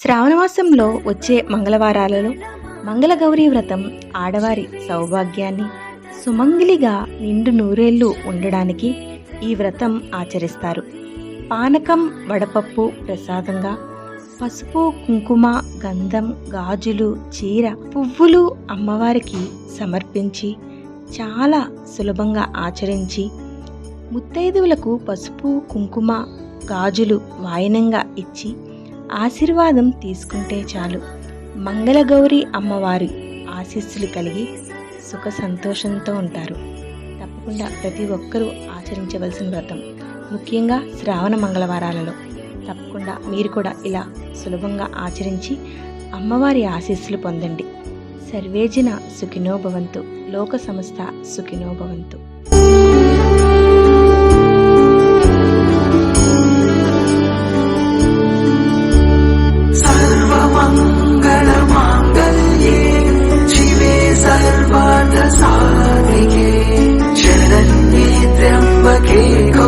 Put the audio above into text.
శ్రావణమాసంలో వచ్చే మంగళవారాలలో మంగళగౌరీ వ్రతం ఆడవారి సౌభాగ్యాన్ని సుమంగిలిగా నిండు నూరేళ్ళు ఉండడానికి ఈ వ్రతం ఆచరిస్తారు. పానకం వడపప్పు ప్రసాదంగా పసుపు కుంకుమ గంధం గాజులు చీర పువ్వులు అమ్మవారికి సమర్పించి చాలా సులభంగా ఆచరించి ముత్తైదువులకు పసుపు కుంకుమ గాజులు వాయనంగా ఇచ్చి ఆశీర్వాదం తీసుకుంటే చాలు. మంగళగౌరి అమ్మవారి ఆశీస్సులు కలిగి సుఖ సంతోషంతో ఉంటారు. తప్పకుండా ప్రతి ఒక్కరూ ఆచరించవలసిన వ్రతం. ముఖ్యంగా శ్రావణ మంగళవారాలలో. తప్పకుండా మీరు కూడా ఇలా సులభంగా ఆచరించి అమ్మవారి ఆశీస్సులు పొందండి. సర్వేజన సుఖినోభవంతు లోక సంస్థ సుఖినోభవంతు Rico.